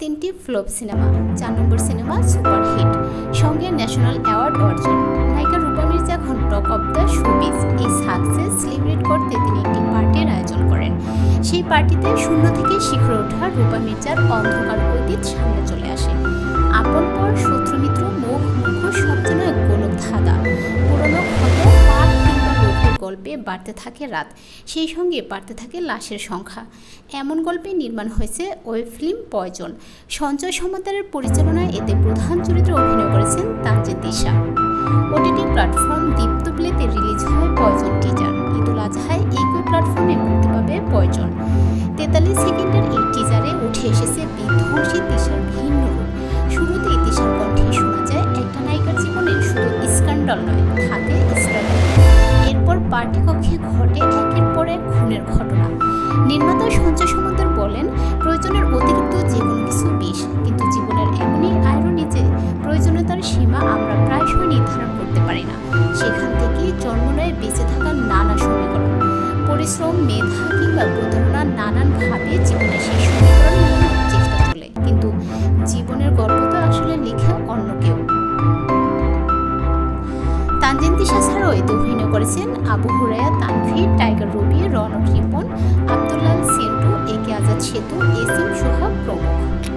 তিনটি flop cinema, চার নম্বর সিনেমা সুপারহিট সঙ্গে ন্যাশনাল অ্যাওয়ার্ড অর্জন। নায়িকা রূপা মির্জা এখন টক অব দ্য শোবিজ এই সাকসেস সেলিব্রেট করতে তিনি একটি পার্টির আয়োজন করেন। সেই পার্টিতে শূন্য থেকে শিখরে ওঠা রূপা মির্জার অন্ধকার অতীত সামনে চলে আসে। আপন পর শত্রু গল্পে বাড়তে থাকে রাত, সেই সঙ্গে বাড়তে থাকে লাশের সংখ্যা। এমন গল্পে নির্মাণ হয়েছে ওয়েব ফিল্ম পয়জন। সঞ্জয় সমাদারের পরিচালনায় এতে প্রধান চরিত্রে অভিনয় করেছেন তানজিদ দিশা ওটিটি প্ল্যাটফর্ম দীপ্ত প্লেতে রিলিজ হয় পয়জন টিজার। ঈদুল আজহায় একই প্ল্যাটফর্মে মুক্তি পাবে পয়জন। তেতাল্লিশ সেকেন্ডের এই টিজারে উঠে এসেছে বিধ্বংসী দিশার ভিন্ন রূপ। শুরুতেই দিশার কণ্ঠে শোনা যায় একটা নায়িকার জীবনে শুধু স্ক্যান্ডাল নয় এরপর পার্টি কক্ষে ঘটে একের পর এক খুনের ঘটনা। নির্মাতা সঞ্জয় সমান্তর বলেন, প্রয়োজনের অতিরিক্ত যে কোনো কিছু বিষ, কিন্তু জীবনের এমনই আয়রনি যে প্রয়োজনীয়তার সীমা আমরা প্রায়শই নির্ধারণ করতে পারি না। সেখান থেকেই জন্ম নেয় বেঁচে থাকার নানা সমীকরণ। পরিশ্রম, মেধা কিংবা প্রতারণা নানানভাবে জীবনে সেই সমীকরণ মেলানোর চেষ্টা চলে। কিন্তু জীবনের গল্প তো আসলে লিখে অন্য কেউ। তানজিন তিশা ছাড়াও এতে অভিনয় করেছেন Abu Huraya Tanvir, Tiger Robi, Ronok Ripon, Abdullal Sentu, A K Azad Setu এসিম সোহাগ প্রমুখ।